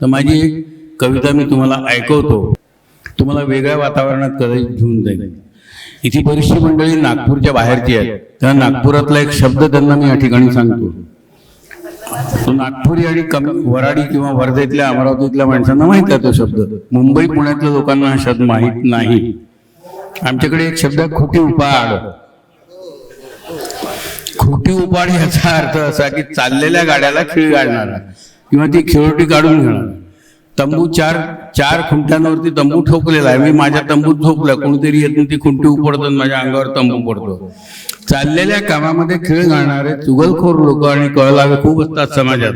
तर माझी एक कविता मी तुम्हाला ऐकवतो. तुम्हाला वेगळ्या वातावरणात कदाचित घेऊन जाईल. इथे बरीचशी मंडळी नागपूरच्या बाहेरची आहेत. त्या नागपुरातला एक शब्द त्यांना मी या ठिकाणी सांगतो. तो नागपुरी आणि कमी वराडी किंवा वर्धेतल्या अमरावतीतल्या माणसांना माहीत आहे तो शब्द. मुंबई पुण्यातल्या लोकांना हा शब्द माहीत नाही. आमच्याकडे एक शब्द आहे खोटी उपाड. खोटी उपाड याचा अर्थ असा की चाललेल्या गाड्याला खिळ घालणारा किंवा ती खिळोटी काढून घेणार तंबू चार चार खुंट्यांवरती तंबू ठोकलेला आहे. मी माझ्या तंबूत ठोकला कोणीतरी येत ती खुंटी उपडतो माझ्या अंगावर तंबू पडतो. चाललेल्या कामामध्ये खेळ घालणारे चुगलखोर लोक आणि कळलावे खूप असतात समाजात.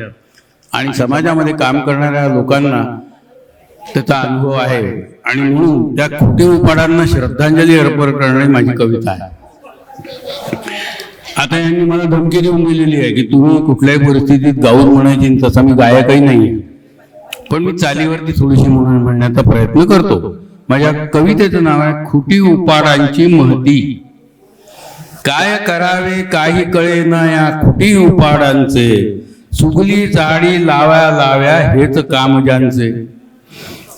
आणि समाजामध्ये काम करणाऱ्या लोकांना त्याचा अनुभव आहे. आणि म्हणून त्या खोटे उपाडांना श्रद्धांजली अर्पण करणारी माझी कविता आहे. आता यांनी मला धमकी देऊन दिलेली आहे की तुम्ही कुठल्याही परिस्थितीत गाऊन म्हणायची तसा मी गायकही नाहीये. पण मी चालीवरती थोडीशी म्हणून म्हणण्याचा प्रयत्न करतो. माझ्या कवितेचं नाव आहे खुटी उपाडांची महती. काय करावे काही कळे ना या खुटी उपाडांचे. सुगली चाडी लाव्या लाव्या हेच काम ज्यांचे.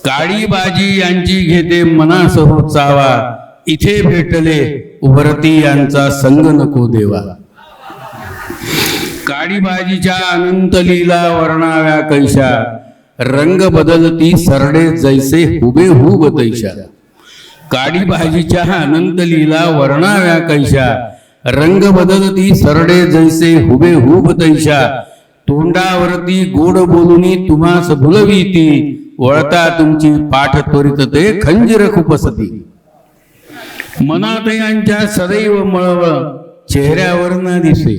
काळी बाजी यांची घेते मनासह चावा. इथे भेटले उभरती यांचा संग नको देवा. काळीबाजीच्या अनंत लीला वर्णाव्या कैशा रंग बदलती सरडे जैसे हुबेहूब तैशा. काळी भाजीच्या अनंत लीला वर्णाव्या कैशा रंग बदलती सरडे जैसे हुबेहूब तैशा. तोंडावरती गोड बोलूनी तुम्हास भुलवीती वळता तुमची पाठ त्वरित ते खंजीर खुपसती. मनात यांच्या सदैव मळमळ चेहऱ्यावर दिसे.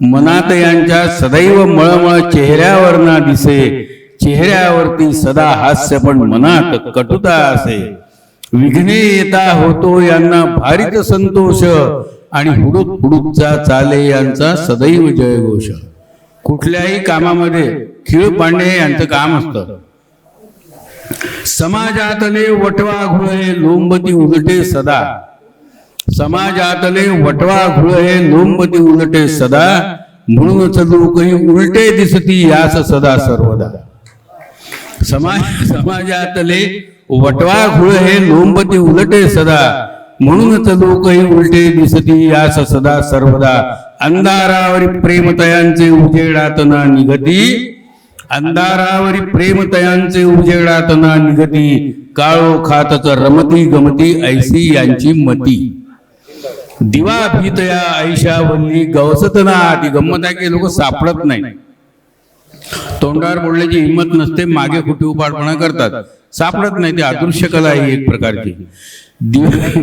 मनात यांच्या सदैव मळमळ चेहऱ्यावर ना दिसे. चेहऱ्यावरती सदा हास्य पण मनात कटुता असे. विघ्ने येता होतो यांना भारीत संतोष आणि हुडूक हुडूकचा चाले यांचा सदैव जयघोष. कुठल्याही कामामध्ये खिळ पाडणे यांचं काम असतं. समाजातले वटवा घुळे लोंबती उलटे सदा. समाजातले वटवा गुळहे नोंबती उलटे सदा म्हणूनच लोकही उलटे दिसती यास सदा सर्वदा. समाज समाजातले वटवा घुळ हे नोंबती उलटे सदा म्हणूनच लोकही उलटे दिसती यास सदा सर्वदा. अंधारावरी प्रेमतयांचे उजेडात ना निगती अंधारावरी प्रेमतयांचे उजेडात ना निगती काळो खातच रमती गमती ऐसी यांची मती. दिवा भीतया ऐशा वल्ली गवसत ना ती गंमत आहे की लोक सापडत नाही. तोंडावर बोलण्याची हिंमत नसते मागे कुठे उपाडपणा करतात. सापडत नाही ती अदृश्य कला आहे एक प्रकारची. दिव्या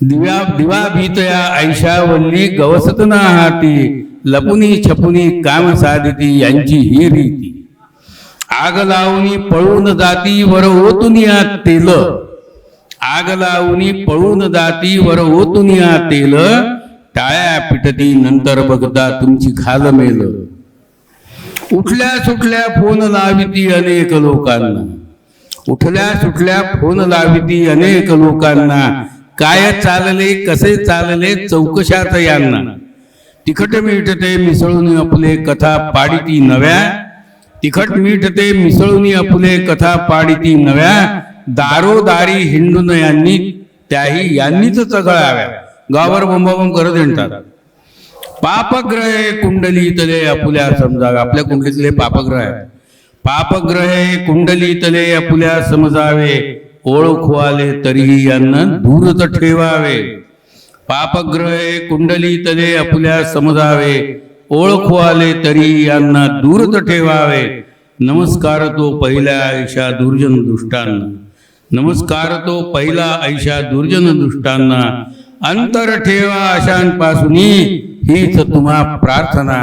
दिव्या दिवा भीतया ऐशा वल्ली गवसत ना हाती लपुनी छपुनी काम साधिती यांची ही रीती. आग लावणी पळून जाती वर ओतून या तेल. आग लावणी पळून जाती वर ओतून या तेल. टाळ्या पिटती नंतर बघता तुमची खाल मेल. उठल्या सुटल्या फोन लाविती अनेक लोकांना. उठल्या सुटल्या फोन लाविती अनेक लोकांना. काय चालले कसे चालले चौकशात यांना. तिखट मीठ ते मिसळून आपले कथा पाडिती नव्या. तिखट मीठ ते मिसळून आपले कथा पाडिती नव्या. दारोदारी हिंडून यांनी त्याही यांनीच चघळाव्या गावावर बोंबाबोंब करत येतात पापग्रहे कुंडलीतले आपुल्या समजावे आपल्या कुंडलीतले पापग्रह आहे पापग्रहे कुंडलीतले आपुल्या समजावे. ओळखू आले तरीही यांना दूरच ठेवावे. पापग्रहे कुंडलीतले आपुल्या समजावे. ओळखू आले तरी यांना दूरच ठेवावे. नमस्कार तो पहिल्या आयुष्या दुर्जन दुष्टांना. नमस्कार तो पहिला ऐशा दुर्जन दुष्टांना. अंतर ठेवा अशांपासून हीच तुम्हा प्रार्थना.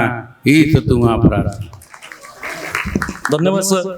हीच तुम्हा प्रार्थना. धन्यवाद सर.